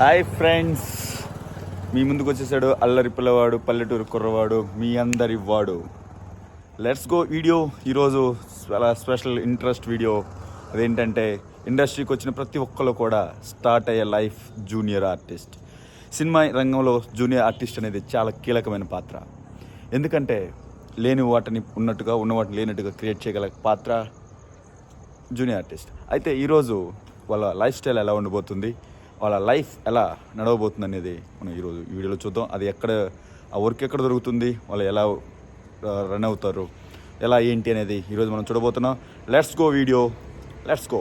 Hi friends. మీ ముందుకు వచ్చేసాడు అల్లరి పిల్లవాడు పల్లెటూరు కుర్రవాడు మీ అందరి వాడు. లెట్స్ గో వీడియో ఈరోజు చాలా స్పెషల్ ఇంట్రెస్ట్ వీడియో అదేంటంటే ఇండస్ట్రీకి వచ్చిన ప్రతి ఒక్కరు కూడా స్టార్ట్ అయ్యే లైఫ్ జూనియర్ ఆర్టిస్ట్ సినిమా రంగంలో జూనియర్ ఆర్టిస్ట్ అనేది చాలా కీలకమైన పాత్ర. ఎందుకంటే లేని వాటిని ఉన్నట్టుగా ఉన్న వాటిని లేనట్టుగా క్రియేట్ చేయగల పాత్ర జూనియర్ ఆర్టిస్ట్ అయితే ఈరోజు వాళ్ళ లైఫ్ స్టైల్ ఎలా ఉండబోతుంది? వాళ్ళ లైఫ్ ఎలా నడవబోతుంది అనేది మనం ఈరోజు ఈ వీడియోలో చూద్దాం. అది ఎక్కడ ఆ వర్క్ ఎక్కడ దొరుకుతుంది వాళ్ళు ఎలా రన్ అవుతారు ఎలా ఏంటి అనేది ఈరోజు మనం చూడబోతున్నాం. Let's go video let's go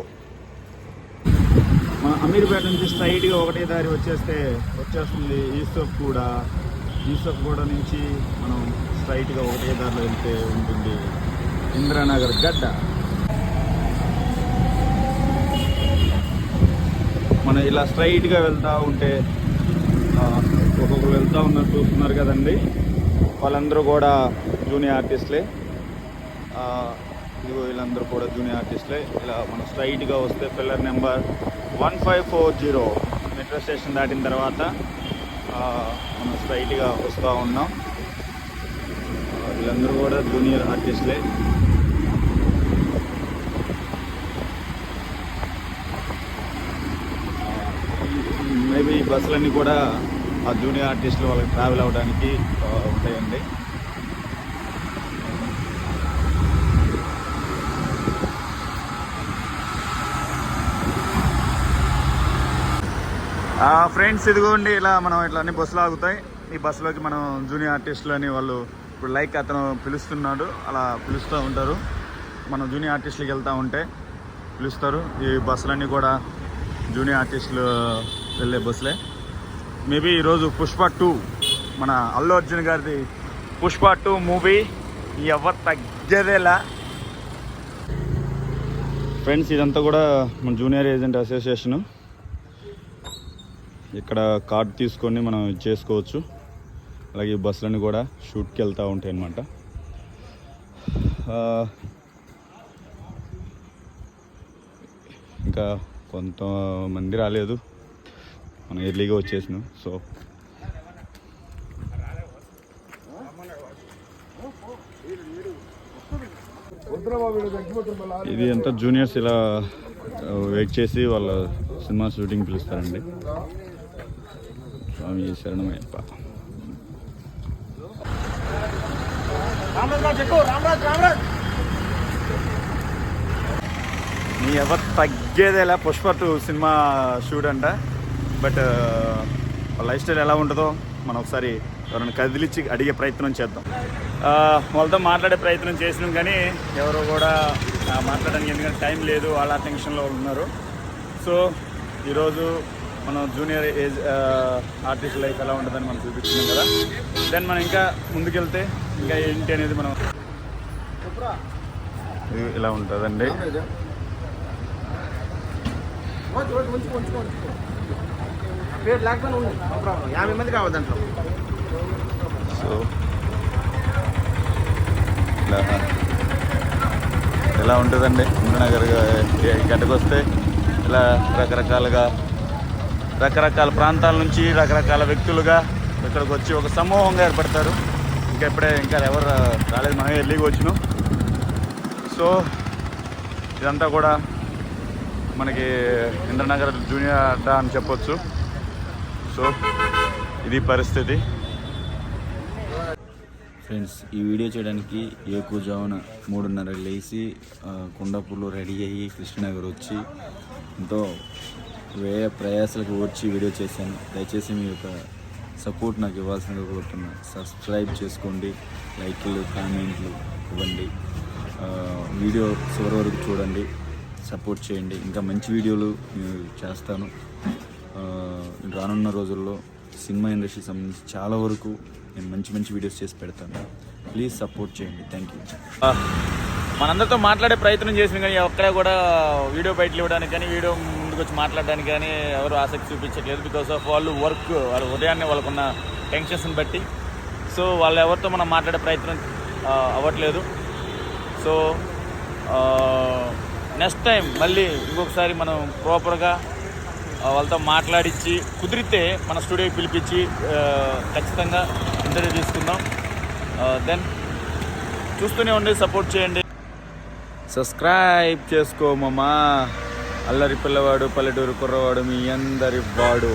మన అమీర్పేట నుంచి స్ట్రైట్గా ఒకటే దారి వచ్చేస్తే వచ్చేస్తుంది ఈసఫ్ కూడా. ఈసఫ్ కూడా నుంచి మనం స్ట్రైట్గా ఒకటే దారిలో వెళ్తే ఉంటుంది. ఇంద్రానగర్ గడ్డ. మనం ఇలా స్ట్రైట్గా వెళ్తూ ఉంటే ఒక్కొక్కరు వెళ్తూ ఉన్నారు చూస్తున్నారు కదండి. వాళ్ళందరూ కూడా జూనియర్ ఆర్టిస్ట్లే. ఇదిగో వీళ్ళందరూ కూడా జూనియర్ ఆర్టిస్ట్లే. ఇలా మనం స్ట్రైట్గా వస్తే pillar number one five four zero metro station దాటిన తర్వాత మనం స్ట్రైట్గా వస్తూ ఉన్నాం. వీళ్ళందరూ కూడా జూనియర్ ఆర్టిస్ట్లే. మేబీ ఈ బస్సులన్నీ కూడా ఆ జూనియర్ ఆర్టిస్టులు వాళ్ళకి ట్రావెల్ అవ్వడానికి ఆ, ఉంటాయండి. ఫ్రెండ్స్ ఇదిగోండి ఇలా మనం ఇట్లా అన్ని బస్సులు ఆగుతాయి. ఈ బస్సులోకి మనం జూనియర్ ఆర్టిస్టులు అని వాళ్ళు ఇప్పుడు లైక్ అతను పిలుస్తున్నాడు. అలా పిలుస్తూ ఉంటారు. మనం జూనియర్ ఆర్టిస్టులకి వెళ్తూ ఉంటే పిలుస్తారు. ఈ బస్సులన్నీ కూడా జూనియర్ ఆర్టిస్టులు వెళ్ళే బస్సులే. మేబీ ఈరోజు పుష్ప టూ మన అల్లు అర్జున్ గారిది పుష్ప టూ మూవీ ఎవరు తగ్గేదేలా. ఫ్రెండ్స్ ఇదంతా కూడా మన జూనియర్ ఏజెంట్ అసోసియేషను. ఇక్కడ కార్డు తీసుకొని మనం చేసుకోవచ్చు. అలాగే ఈ కూడా షూట్కి వెళ్తూ ఉంటాయి అన్నమాట. ఇంకా కొంతమంది రాలేదు. మనం ఎర్లీగా వచ్చేసినాం సో. ఇది అంతా జూనియర్స్ ఇలా వెయిట్ చేసి వాళ్ళ సినిమా షూటింగ్ పిలుస్తారండి. స్వామి శరణమయ్యప్ప నీ ఎవరు తగ్గేదేలా పుష్ప టూ సినిమా షూట్ అంట. బట్ లైఫ్ స్టైల్ ఎలా ఉంటుందో మనం ఒకసారి ఎవరైనా కదిలిచ్చి అడిగే ప్రయత్నం చేద్దాం. వాళ్ళతో మాట్లాడే ప్రయత్నం చేసినాం కానీ ఎవరు కూడా మాట్లాడడానికి ఎందుకంటే టైం లేదు వాళ్ళ టెన్షన్లో ఉన్నారు. సో ఈరోజు మనం జూనియర్ ఏజ్ ఆర్టిస్ట్ లైఫ్ ఎలా ఉంటుందని మనం చూపించినాం కదా. దెన్ మనం ఇంకా ముందుకెళ్తే ఇంకా ఏంటి అనేది మనం ఇలా ఉంటుందండి? పేరు లేకపోయినా ఉంది. No problem. యాభై మంది కావాలి దాంట్లో. సో ఇలా ఉంటుందండి ఇంద్రనగర్ గడ్డకు వస్తే ఇలా రకరకాలుగా రకరకాల ప్రాంతాల నుంచి రకరకాల వ్యక్తులుగా ఇక్కడికి వచ్చి ఒక సమూహంగా ఏర్పడతారు. ఇంకా ఇప్పుడే ఇంకా ఎవరు రాలేదు మనమే ఎర్లీగా వచ్చినాం. సో ఇదంతా కూడా మనకి ఇంద్రనగర్ జూనియర్ అడ్డా అని చెప్పొచ్చు. సో ఇది పరిస్థితి. ఫ్రెండ్స్ ఈ వీడియో చేయడానికి ఏకూజామున మూడున్నర లేచి కొండపూర్లో రెడీ అయ్యి కృష్ణనగర్ వచ్చి ఎంతో వేయ ప్రయాసాలకు వచ్చి వీడియో చేశాను. దయచేసి మీ యొక్క సపోర్ట్ నాకు ఇవ్వాల్సిన కోరుతున్నాను సబ్స్క్రైబ్ చేసుకోండి లైక్లు కామెంట్లు ఇవ్వండి. వీడియో చివరి వరకు చూడండి సపోర్ట్ చేయండి. ఇంకా మంచి వీడియోలు నేను చేస్తాను. రానున్న రోజుల్లో సినిమా ఇండస్ట్రీకి సంబంధించి చాలా వరకు నేను మంచి మంచి వీడియోస్ చేసి పెడతాను. ప్లీజ్ సపోర్ట్ చేయండి. థ్యాంక్ యూ మనందరితో మాట్లాడే ప్రయత్నం చేసిన కానీ ఎక్కడ కూడా వీడియో బయటలు ఇవ్వడానికి కానీ వీడియో ముందుకు వచ్చి మాట్లాడడానికి కానీ ఎవరు ఆసక్తి చూపించట్లేదు బికాస్ ఆఫ్ వాళ్ళు వర్క్ వాళ్ళ ఉదయాన్నే వాళ్ళకున్న టెన్షన్స్ని బట్టి. సో వాళ్ళు ఎవరితో మనం మాట్లాడే ప్రయత్నం అవ్వట్లేదు. సో నెక్స్ట్ టైం మళ్ళీ ఇంకొకసారి మనం ప్రాపర్గా వాళ్ళతో మాట్లాడించి కుదిరితే మన స్టూడియోకి పిలిపించి ఖచ్చితంగా ఇంటర్వ్యూ తీసుకుందాం. దెన్ చూస్తూనే ఉండి సపోర్ట్ చేయండి. సబ్స్క్రైబ్ చేసుకోమమ్మా అల్లరి పిల్లవాడు పల్లెటూరు కుర్రవాడు మీ అందరి వాడు.